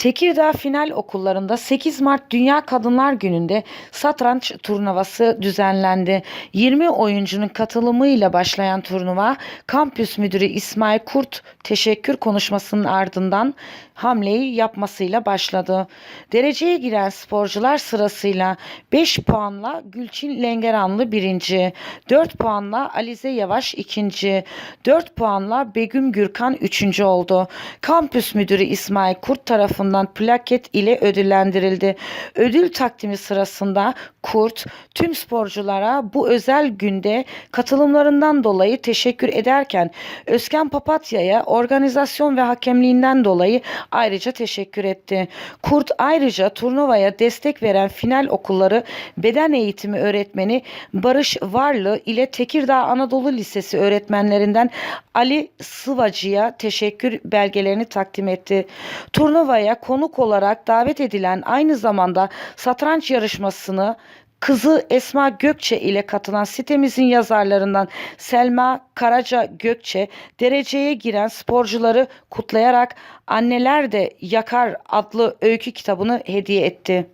Tekirdağ Final Okullarında 8 Mart Dünya Kadınlar Günü'nde satranç turnuvası düzenlendi. 20 oyuncunun katılımıyla başlayan turnuva kampüs müdürü İsmail Kurt teşekkür konuşmasının ardından hamleyi yapmasıyla başladı. Dereceye giren sporcular sırasıyla 5 puanla Gülçin Lengeranlı birinci, 4 puanla Alize Yavaş ikinci, 4 puanla Begüm Gürkan üçüncü oldu. Kampüs müdürü İsmail Kurt tarafından plaket ile ödüllendirildi. Ödül takdimi sırasında Kurt tüm sporculara bu özel günde katılımlarından dolayı teşekkür ederken Özken Papatya'ya organizasyon ve hakemliğinden dolayı ayrıca teşekkür etti. Kurt ayrıca turnuvaya destek veren final okulları beden eğitimi öğretmeni Barış Varlı ile Tekirdağ Anadolu Lisesi öğretmenlerinden Ali Sıvacı'ya teşekkür belgelerini takdim etti. Turnuvaya konuk olarak davet edilen aynı zamanda satranç yarışmasını Kızı Esma Gökçe ile katılan sitemizin yazarlarından Selma Karaca Gökçe dereceye giren sporcuları kutlayarak Anneler de Yakar adlı öykü kitabını hediye etti.